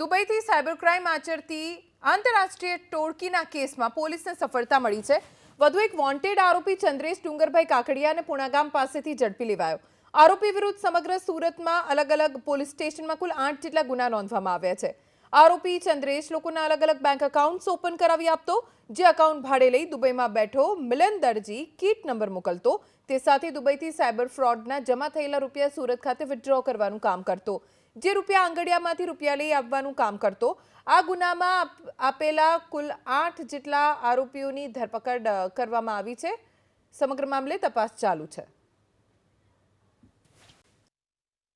દુબઈથી cyber crime આચરતી આંતરરાષ્ટ્રીય ટોળકીના કેસમાં પોલીસને સફળતા મળી છે. વધુ એક વોન્ટેડ આરોપી ચંદ્રેશ ડુંગરભાઈ કાકડિયાને પુણાગામ પાસેથી ઝડપી લેવાયો. આરોપી વિરુદ્ધ સમગ્ર સુરતમાં અલગ અલગ પોલીસ સ્ટેશનમાં કુલ આઠ જેટલા ગુના નોંધવામાં આવ્યા છે. આરોપી ચંદ્રેશ લોકોના અલગ અલગ બેંક એકાઉન્ટ્સ ઓપન કરાવી આપતો, જે એકાઉન્ટ ભાડે લઈ દુબઈમાં બેઠો મિલન દરજી કીટ નંબર મોકલતો, તે સાથે દુબઈથી સાયબર ફ્રોડના જમા થયેલા રૂપિયા સુરત ખાતે વિથડ્રો કરવાનું કામ કરતો. જે રૂપિયા આંગડિયામાંથી રૂપિયા લઈ આવવાનું કામ કરતો, આ ગુનામાં આપ- આપેલા કુલ આઠ જેટલા આરોપીઓની ધરપકડ કરવામાં આવી છે. સમગ્ર મામલે તપાસ ચાલુ છે.